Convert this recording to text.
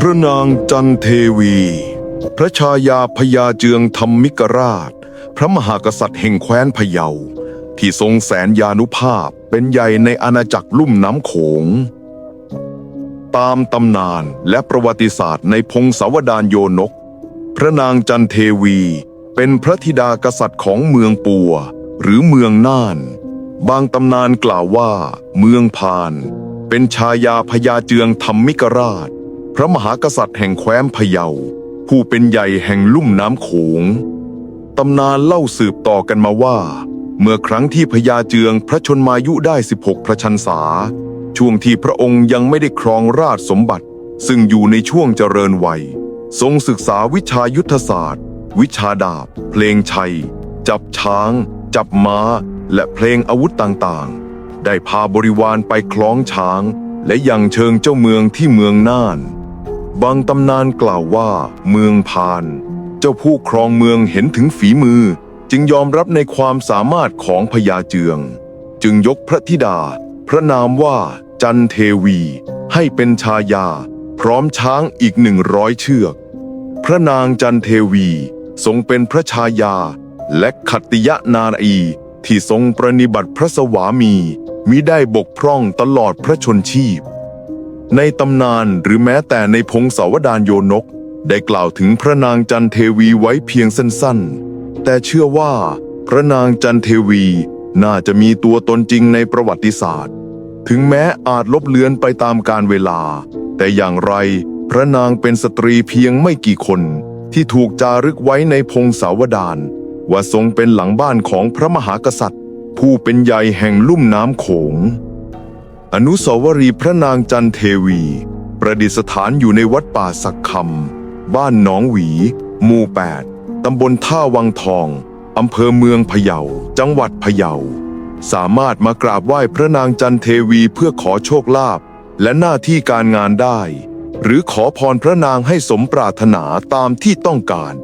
พระนางจันเทวี พระชายาพญาเจืองธรรมิกราช พระมหากษัตริย์แห่งแคว้นพะเยา ที่ทรงแสนยานุภาพเป็นใหญ่ในอาณาจักรลุ่มน้ำโขง ตามตำนานและประวัติศาสตร์ในพงศาวดารโยนก พระนางจันเทวีเป็นพระธิดากษัตริย์ของเมืองปัว หรือเมืองน่าน บางตำนานกล่าวว่า เมืองพาน เป็นชายาพญาเจืองธรรมิกราช ระมหากษัตริย์แห่งแคว้นพะเยา ผู้เป็นใหญ่แห่งลุ่มน้ำโขงตำนานเล่าสืบต่อกันมาว่า เมื่อครั้งที่พญาเจืองพระชนมายุได้ 16 พระชันษา ช่วงที่พระองค์ยังไม่ได้ครองราชสมบัติ ซึ่งอยู่ในช่วงเจริญวัย ทรงศึกษาวิชายุทธศาสตร์ วิชาดาบ เพลงชัย จับช้าง จับม้า และเพลงอาวุธต่างๆ ได้พาบริวารไปคล้องช้าง และยังเชิงเจ้าเมืองที่เมืองน่าน บางตำนานกล่าวว่าเมืองพาน เจ้าผู้ครองเมืองเห็นถึงฝีมือ จึงยอมรับในความสามารถของพญาเจือง จึงยกพระธิดา พระนามว่าจันเทวี ให้เป็นชายา พร้อมช้างอีกหนึ่งร้อยเชือก พระนางจันเทวีทรงเป็นพระชายา และขัตติยนารีที่ทรงประนิบัติพระสวามีมิได้บกพร่องตลอดพระชนชีพ ในตำนานหรือแม้แต่ในพงศาวดารโยนก ได้กล่าวถึงพระนางจันเทวีไว้เพียงสั้นๆ แต่เชื่อว่า พระนางจันเทวีน่าจะมีตัวตนจริงในประวัติศาสตร์ ถึงแม้อาจลบเลือนไปตามกาลเวลา แต่อย่างไรพระนางเป็นสตรีเพียงไม่กี่คน ที่ถูกจารึกไว้ในพงศาวดารว่าทรงเป็นหลังบ้านของพระมหากษัตริย์ ผู้เป็นใหญ่แห่งลุ่มน้ำโขง อนุสาวรีย์พระนางจันเทวี ประดิษฐานอยู่ในวัดป่าสักคำ บ้านหนองหวี หมู่ 8 ตำบลท่าวังทอง อำเภอเมืองพะเยา จังหวัดพะเยา สามารถมากราบไหว้พระนางจันเทวีเพื่อขอโชคลาภและหน้าที่การงานได้ หรือขอพรพระนางให้สมปรารถนาตามที่ต้องการ